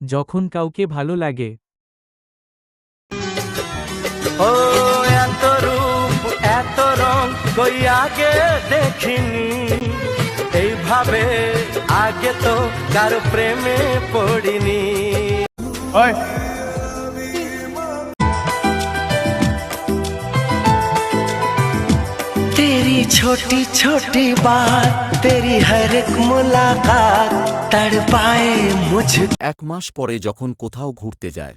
যখন কাউকে ভালো লাগে। ও এত রূপ এত রং কই আগে দেখিনি। এইভাবে আগে তো কারও প্রেমে পড়িনি। तेरी छोटी छोटी बात तेरी हर एक मुलाकात तड़पाए मुझ এক মাস পরে যখন কোথাও ঘুরতে যায়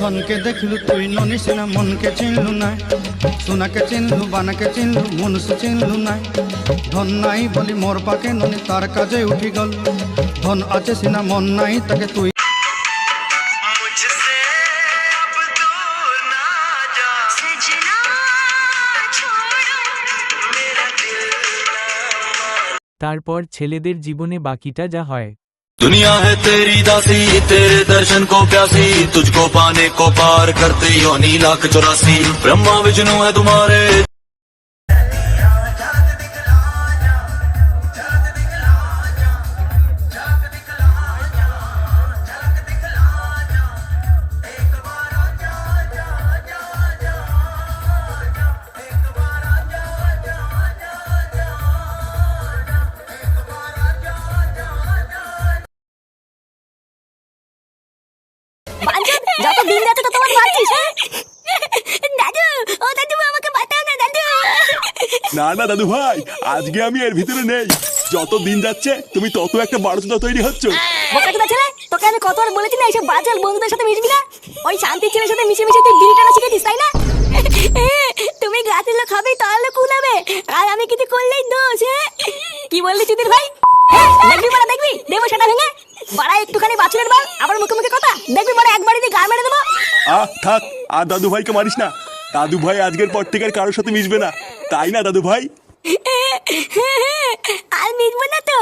ধনকে দেখলু তুই ননিস না মনকে চিনলু নাই। সোনাকে চিনলু বানাকে চিনলু মনুষ্য চিনলু নাই। ধন নাই বলি মোর পাকে ননি তার কাজে উঠি গল। ধন আছে সিনা মন নাই তাকে তুই তারপর ছেলেদের জীবনে বাকিটা যা হয়। दुनिया है तेरी दासी, तेरे दर्शन को प्यासी, तुझको पाने को पार करते योनी लाख चौरासी। ब्रह्मा, विष्णु है तुम्हारे। যত দিন যাচ্ছে তত আমার বাড়ছিস হ্যাঁ? দাদু ও দাদু আমাকে বাঁচাও না দাদু। না না দাদু ভাই আজকে আমি এর ভিতরে নেই। যত দিন যাচ্ছে তুমি তত একটা বারোচুদা তৈরি হচ্ছ। বোকাচোদা ছেলে তোকে আমি কতবার বলেছি না এইসব বাজার বন্ধুদের সাথে মিশবি না? ওই শান্তি ছেলের সাথে মিশে মিশে তুই বিড়ি টানা শিখেছিস তাই না? তুমি গাছের লোক হবে তাহলে কুলাবে আর আমি কিছু করলেই দোষ হ্যাঁ? কি বললি চুদির ভাই? হ্যাঁ, দেখবি দেখবি। দেবো সেটা ভেঙে। বাড়া একটুখানি বাছুরের বাল। আবার মুখে মুখে কথা। দেখবি মারা একবারই দিয়ে গা মেরে দেবো। আহ থাক আর দাদু ভাইকে মারিস না। দাদু ভাই আজকের পর থেকে আর কারোর সাথে মিশবে না। তাই না দাদু ভাই আর মিটবো না তো।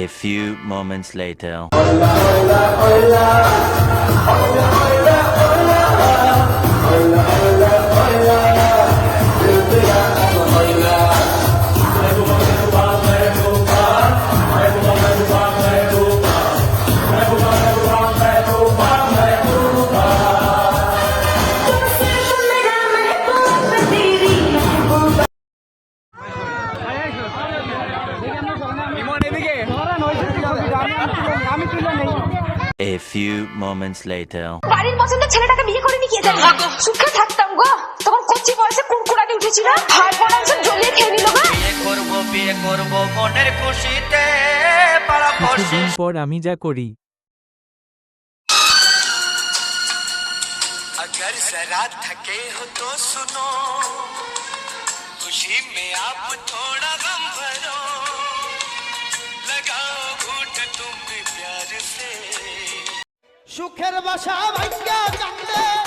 A few moments later. A few moments later. বাড়ির পছন্দের ছেলেটাকে বিয়ে করে নিয়ে জানি সুখে থাকতাম গো তখন কচ্ছি বয়সে কুরকুরানি উঠেছিল ভাই বোনাংশ জ্বলিয়ে খেয়ে নিল গো করবো বিয়ে করবো মনের খুশিতে পাড়া কিছুদিন পর আমি যা করি अगर जरा थके हो तो सुनो खुशी में आप थोड़ा गम সুখের বাসা ভাঙ্গা কান্দে